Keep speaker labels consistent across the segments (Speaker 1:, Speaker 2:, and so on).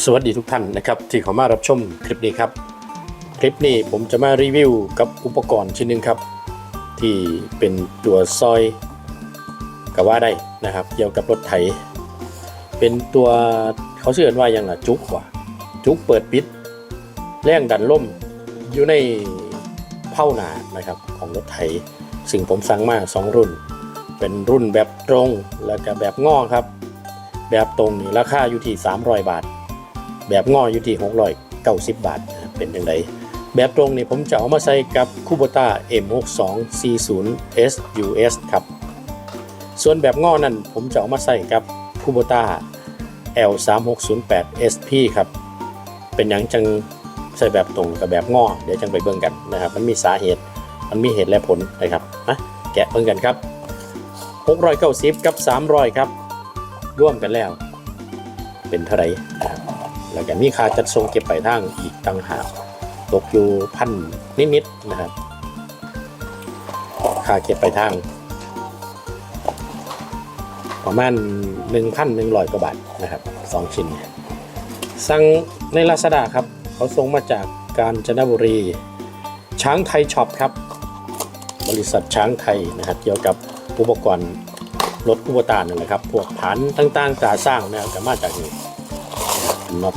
Speaker 1: สวัสดีทุกท่านนะครับที่เข้ามารับชมคลิปนี้ครับ คลิปนี้ผมจะมารีวิวกับอุปกรณ์ชิ้นหนึ่งครับ ที่เป็นตัวซอยก็ว่าได้นะครับ เกี่ยวกับรถไถ เป็นตัวเขาเชื่อว่าอย่างละจุกว่ะจุกเปิดปิดแรงดันล่มอยู่ในเผ้าหนานะครับของรถไถซึ่งผมสั่งมาสองรุ่น เป็นรุ่นแบบตรงแล้วก็แบบงอครับ แบบตรงนี่ราคาอยู่ที่ 300 บาท แบบงออยู่ที่ 690 บาทนะครับเป็นอย่างไรแบบตรงนี่ผมจะเอามาใส่กับคูโบต้า M6240 SUS ครับ ส่วนแบบงอนั่นผมจะเอามาใส่กับคูโบต้า L3608 SP ครับ เป็นอย่างจังใส่แบบตรงกับแบบงอเดี๋ยวจังไปเบิ่งกันนะครับ มันมีสาเหตุ มันมีเหตุและผลนะครับนะแกะเบิ่งกันครับ 690 กับ 300 ครับ ร่วมกันแล้ว เป็นเท่าไหร่ แล้วก็มีค่าจัดส่งเก็บไปลายทางอีกต่างหากตกอยู่พันนิดๆนะครับ ค่าเก็บไปลายทาง ประมาณ1,100กว่าบาทนะครับสองชิ้นสั่งในลาซาด้าครับ เขาส่งมาจากกาญจนบุรี ช้างไทยช็อปครับ บริษัทช้างไทยนะครับ เกี่ยวกับอุปกรณ์รถอุปตานนั่นแหละครับ พวกฐานต่างๆตาสร้างนะครับมาจากนี่ น็อต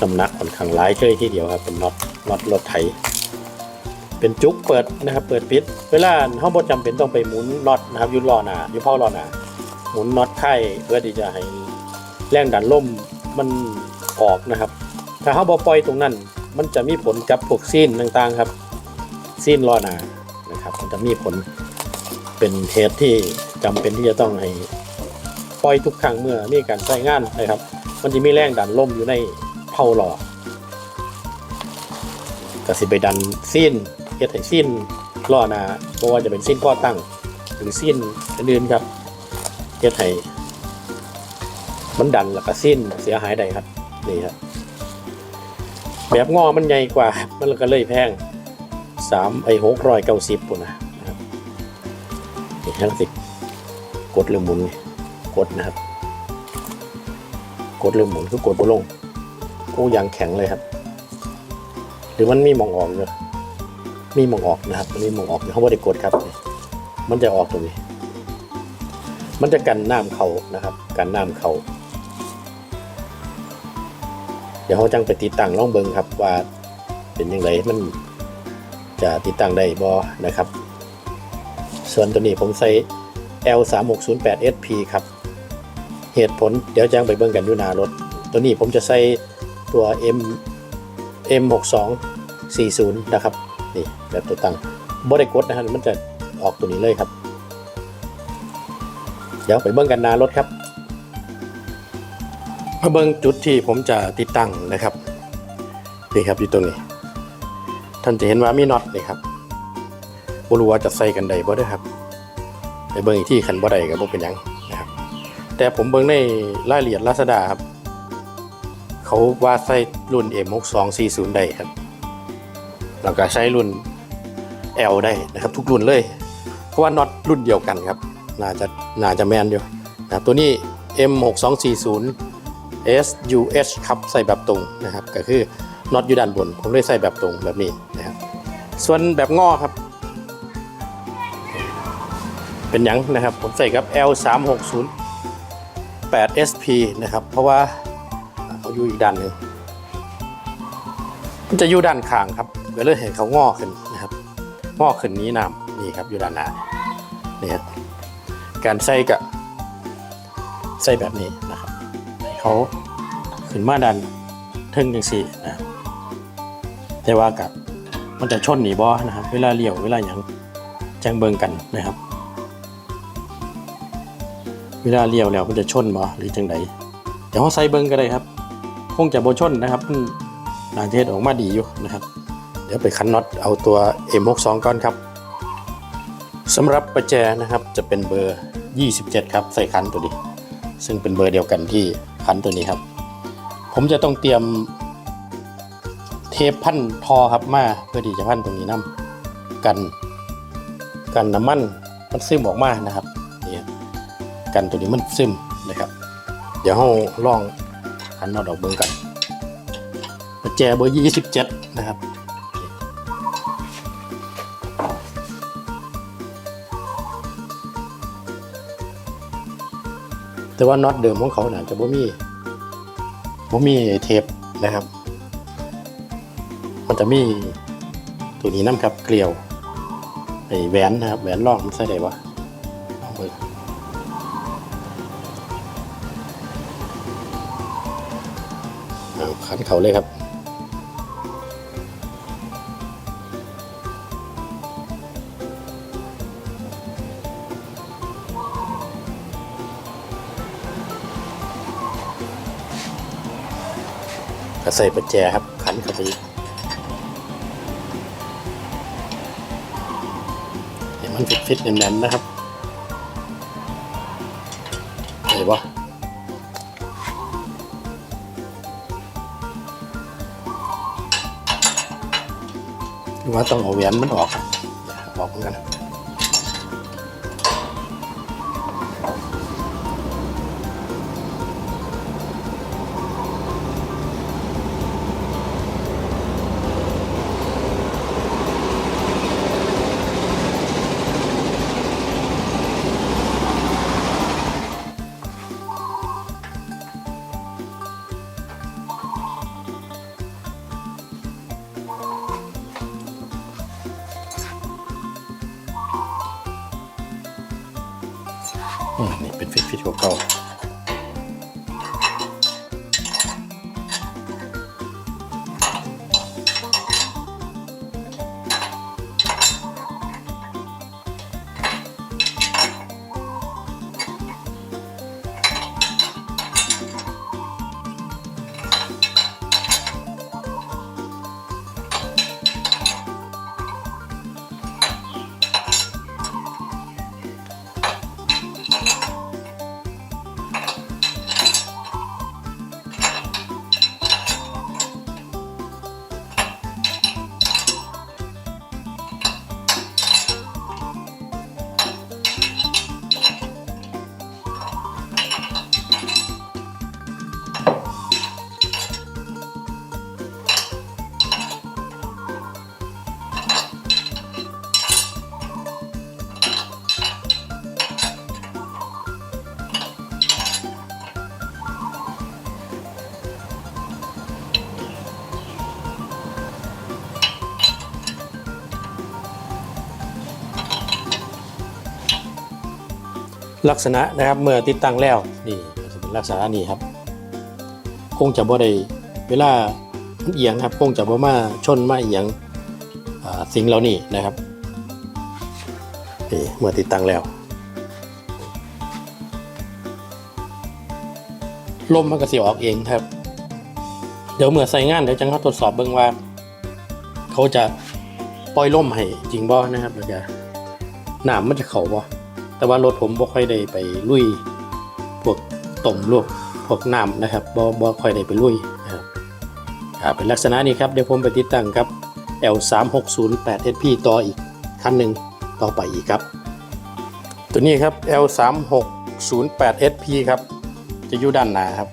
Speaker 1: น้ำหนักค่อนข้างหลายเลยที่เดียวครับ เป็นน็อตน็อตรถไถ เป็นจุกเปิดนะครับ เปิดปิด เวลาเขาบ่จำเป็นต้องไปหมุนน็อตนะครับยุดล้อหนายุดเผาล้อหนาหมุนน็อตไข่เพื่อที่จะให้แรงดันลมมันออกนะครับ ถ้าเขาบ่ปล่อยตรงนั้น มันจะมีผลกับพวกซีนต่างๆครับ ซีนล้อหนานะครับ มันจะมีผลเป็นเหตุที่จำเป็นที่จะต้องให้ ล่อยทุกครั้งเมื่อมีการใช้งานนะครับ มันจะมีแรงดันลมอยู่ในเผาล้อก็สิไปดันซีนเฮ็ดให้ซีนล้อหนาเพราะว่าจะเป็นซีนก่อตั้ง หรือซีนอื่นครับเฮ็ดให้มันดันแล้วก็ซีนเสียหายได้ครับนี่ครับแบบงอมันใหญ่กว่า มันก็เลยแพงสามไอ้หกร้อยเก้าสิบปุ่นนะครับนี่ทั้งสิกดหรือหมุนนี่ กดนะครับ กดหรือหมุนคือกดบลงโอ้ยางแข็งเลยครับ หรือมันมีมองออกเลยมีมองออกนะครับมันมีมองออกเขาไม่ได้กดครับ มันจะออกตรงนี้ มันจะกันน้ำเขานะครับ กันน้ำเขาเดี๋ยวเขาจังไปติดตั้งล่องเบิงครับว่าเป็นยังไงมันจะติดตั้งได้บ่นะครับ ส่วนตัวนี้ผมใส่ L 3 6 0 8 SP ครับ เหตุผลเดี๋ยวจังไปเบิ่งกันอยู่หน้ารถ ตัวนี้ผมจะใส่ตัว M M 6 2 4 0 นะครับนี่แบบตัวตั้งบ่ได้กดนะครับมันจะออกตัวนี้เลยครับ เดี๋ยวไปเบิ่งกันหน้ารถครับมาเบิ่งจุดที่ผมจะติดตั้งนะครับนี่ครับอยู่ตรงนี้ ท่านจะเห็นว่ามีน็อตนี่ครับบรู้ว่าจะใส่กันได้บ่เด้ครับ ไปเบิ่งอีกที่คันบ่ได้ก็บ่เป็นยัง แต่ผมเบิ่งในรายละเอียด Lazada ครับ เขาว่าใส่รุ่น M6240 ได้ครับ แล้วก็ใช้รุ่น L ได้นะครับ ทุกรุ่นเลย เพราะว่าน็อตรุ่นเดียวกันครับ น่าจะน่าจะแมนอยู่นะครับตัวนี้ M6240 SUH ครับใส่แบบตรงนะครับ ก็คือน็อตอยู่ด้านบน ผมเลยใส่แบบตรงแบบนี้นะครับ ส่วนแบบงอครับ เป็นยังนะครับ ผมใส่กับ L 3 6 0 8 SP นะครับ เพราะว่าเขาอยู่อีกด้านหนึ่งมันจะอยู่ด้านข้างครับก็เลยเห็นเขางอขึ้นนะครับงอขึ้นนี้นำนี่ครับอยู่ด้านหน้านี่ครับการใส่กับใส่แบบนี้นะครับเขาขึ้นมาดันเทิงจังสี่นะแต่ว่ากับมันจะชนหนีบอนะครับ เวลาเลี้ยวเวลาอย่างจังเบิงกันนะครับ เวลาเลี้ยวแล้วมันจะชนบอหรือจังไดเดี๋ยวเขาใส่เบิงก็ได้ครับ คงจะโบชนนะครับมันนาจะเฮ็ดออกมาดีอยู่นะครับ เดี๋ยวไปคันน็อตเอาตัว M62 ก่อนครับสำหรับประแจนะครับจะเป็นเบอร์ 27 ครับใส่คันตัวนี้ ซึ่งเป็นเบอร์เดียวกันที่คันตัวนี้ครับ ผมจะต้องเตรียมเทปพันทอครับมาเพื่อที่จะพันตรงนี้น้ำกัน กันน้ำมันมันซึมออกมานะครับ กันตัวนี้มันซึมนะครับ เดี๋ยวเราลองขันน็อตออกเบิ่งกันประแจเบอร์ยี่สิบเจ็ดนะครับแต่ว่าน็อตเดิมของเขาน่ะจะบ่มีบ่มีเทปนะครับ มันจะมีตัวนี้น้ำครับเกลียวไอ้แหวนนะครับแหวนรองมันใส่ได้ปะ ขันเขาเลยครับก็ใส่ประแจครับ ขันเข้าไปอีกเห็นมันฟิตฟิตๆแน่นๆนะครับเห็นปะ ว่าต้องเอาแหวนมันออกครับออกเหมือนกัน ลักษณะนะครับเมื่อติดตั้งแล้วนี่จะเป็นลักษณะนี้ครับ คงจะบ่ได้เวลาเอียงครับ คงจะบ่มาชนมาเอียงอ่าสิ่งเหล่านี้นะครับนี่เมื่อติดตั้งแล้วลมมันก็สิออกเองครับ เดี๋ยวเมื่อใส่งานเดี๋ยวจังเขาทดสอบเบิ่งว่า เขาจะปล่อยลมให้จริงบ่นะครับแล้วก็น้ำมันจะเข้าบ่ แต่ว่ารถผมบ่ค่อยได้ไปลุย พวกต้มลวกพวกน้ำนะครับบ่บ่ค่อยได้ไปลุยนะครับเป็นลักษณะนี้ครับเดี๋ยวผมไปติดตั้งครับ L 3 6 0 8 SP ต่ออีกคันหนึ่งต่อไปอีกครับ ตัวนี้ครับ L 3 6 0 8 SP ครับ จะอยู่ด้านหน้าครับ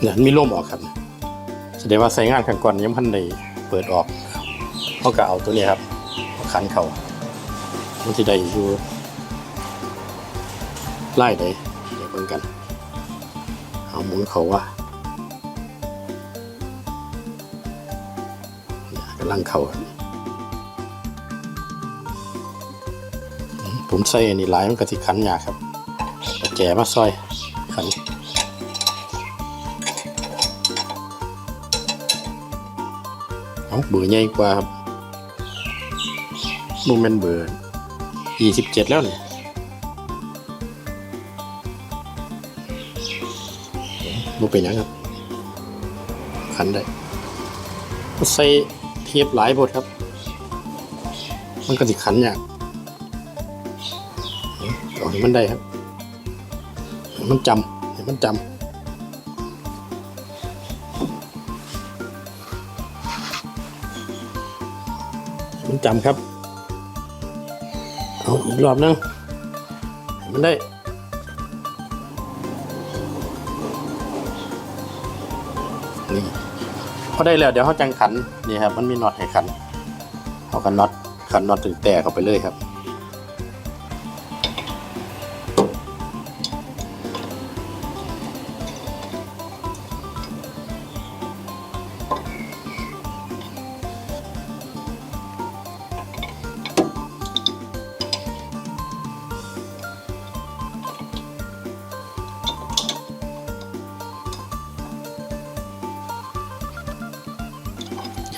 Speaker 1: เนี่ยมีร่มออกครับแสดงว่าใส่งานขันก่อนยังพันได้เปิดออกเขาก็เอาตัวนี้ครับมาขันเขามันจะได้อยู่ไล่ได้เดี๋ยวเบิ่งกัน เอาหมุนเขาว่าเนี่ยกำลังเขาผมใส่อันนี้หลายมันก็สิขันยากครับเอาแจมาซอยขัน เอาเบอร์ใหญ่กว่าครับมูเมนเบอร์ยี่สิบเจ็ดแล้วเนี่ยมูเป็นยังครับ ขันได้ใส่เทียบหลายบทครับ มันก็สิขันยากเอาให้มันได้ครับ มันจำให้มันจำ มันจำครับ เอาอีกรอบนึงมันได้นี่พอได้แล้วเดี๋ยวเขาจังขันนี่ครับ มันมีน็อตให้ขันเอากันน็อตขันน็อตถึงแตกเข้าไปเลยครับ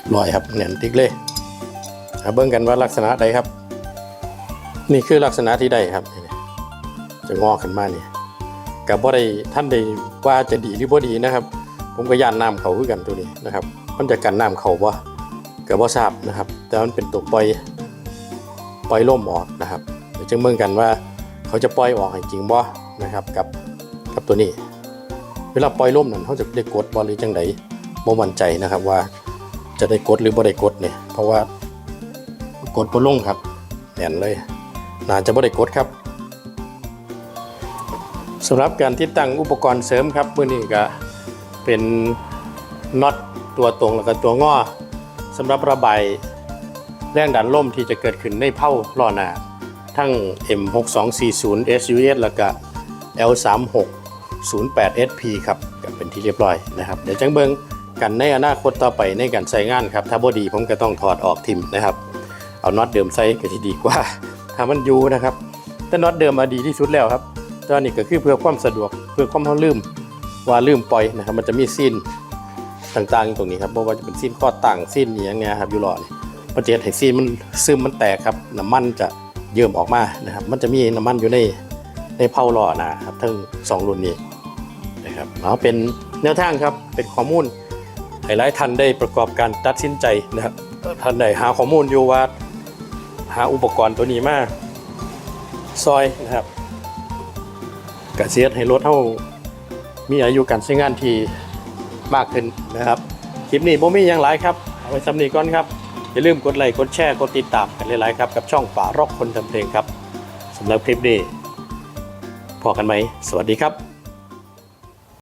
Speaker 1: เรียบร้อยครับแหนมติ๊กเลยเอาเบิ่งกันว่าลักษณะใดครับ นี่คือลักษณะที่ได้ครับ จะงอขึ้นมานี่กับบ่ได้ท่านใดว่าจะดีหรือบ่ดีนะครับ ผมก็ย่านน้ำเขาคือกันตัวนี้นะครับ มันจะกันน้ำเขาบ่ก็บ่ทราบนะครับ แต่มันเป็นตัวปล่อยปล่อยล่มออกนะครับเดี๋ยวจะเบิ่งกันว่าเขาจะปล่อยออกจริงบ่นะครับ กับกับตัวนี้ เวลาปล่อยล่มนั้นเขาจะได้กดบ่หรือจังไดบ่มั่นใจนะครับว่า จะได้กดหรือบ่ได้กดเนี่ยเพราะว่ากดบ่ลงครับแน่นเลยน่าจะบ่ได้กดครับสำหรับการติดตั้งอุปกรณ์เสริมครับมื้อนี้ก็เป็นน็อตตัวตรงแล้วก็ตัวงอสำหรับระบายแรงดันลมที่จะเกิดขึ้นในเผาล้อหน้าทั้ง M6240 SUS แล้วก็ L3608 SP ครับก็เป็นที่เรียบร้อยนะครับ เดี๋ยวจังเบิง กันในอนาคตต่อไปในการใช้งานครับ ถ้าบ่ดีผมก็ต้องถอดออกทิมนะครับ เอาน็อตเดิมใส่ก็ที่ดีกว่า ถ้ามันอยู่นะครับแต่น็อตเดิมมาดีที่สุดแล้วครับตอนนี้ก็คือเพื่อความสะดวกเพื่อความเขาลืมว่าลืมปล่อยนะครับ มันจะมีซีนต่างๆตรงนี้ครับเพราะว่าจะเป็นซีนข้อต่างซีนอย่างเงี้ยครับอยู่หล่อนี่มันจะเห็นซีนมันซึมมันแตกครับน้ำมันจะเยิ่มออกมานะครับ มันจะมีน้ำมันอยู่ในในเผาหล่อนะครับทั้งสองรุ่นนี้นะครับเอาเป็นแนวทางครับเป็นข้อมูล หลายท่านได้ประกอบการตัดสินใจนะครับท่านได้หาข้อมูลอยู่ว่าหาอุปกรณ์ตัวนี้มาซอยนะครับกเสียดให้รถเท่ามีอายุการใช้งานที่มากขึ้นนะครับคลิปนี้ผมมีอย่างไรครับเอาไว้สำนีก่อนครับอย่าลืมกดไลค์กดแชร์กดติดตามกันหลายๆครับกับช่องป่ารอกคนทำเพลงครับสำหรับคลิปนี้พอกันไหม สวัสดีครับ